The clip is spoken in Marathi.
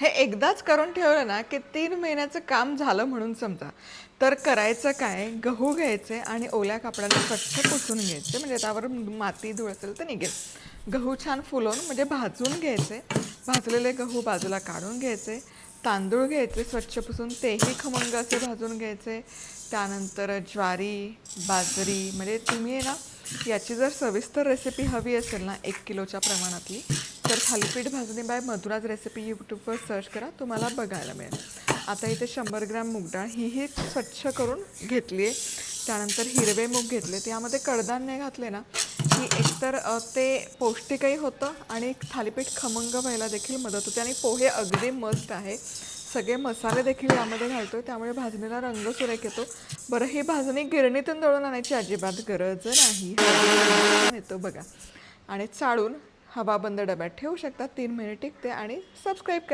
हे एकदाच करून ठेवलं ना की तीन महिन्याचं काम झालं म्हणून समजा. तर करायचं काय? गहू घ्यायचे आणि ओल्या कापडाला स्वच्छ पुसून घ्यायचे. म्हणजे त्यावर माती धूळ असेल तर निघेल. गहू छान फुलवून म्हणजे भाजून घ्यायचे. भाजलेले गहू बाजूला काढून घ्यायचे. तांदूळ घ्यायचे स्वच्छ पुसून तेही खमंग असे भाजून घ्यायचे. त्यानंतर ज्वारी बाजरी म्हणजे तुम्ही आहे ना याची जर सविस्तर रेसिपी हवी असेल ना एक किलोच्या प्रमाणातली तर थालीपीठ भाजणी बाय मधुराज रेसिपी यूट्यूबवर सर्च करा तुम्हाला बघायला मिळेल. आता इथे शंभर ग्रॅम मूग ही हीही स्वच्छ करून घेतली आहे. त्यानंतर हिरवे मूग घेतले. त्यामध्ये कडधान्य घातले ना की एकतर ते पौष्टिकही होतं आणि थालीपीठ खमंग व्हायला देखील मदत होते. आणि पोहे अगदी मस्त आहे. सगळे मसाले देखील यामध्ये घालतो त्यामुळे भाजणीला रंग सुरेख येतो. बरं ही भाजणी गिरणीतून दळून आणायची अजिबात गरज नाही. येतो बघा. आणि चाळून हवाबंद डब्यात ठेवू शकता. तीन महिने टिकते आणि सबस्क्राईब करा.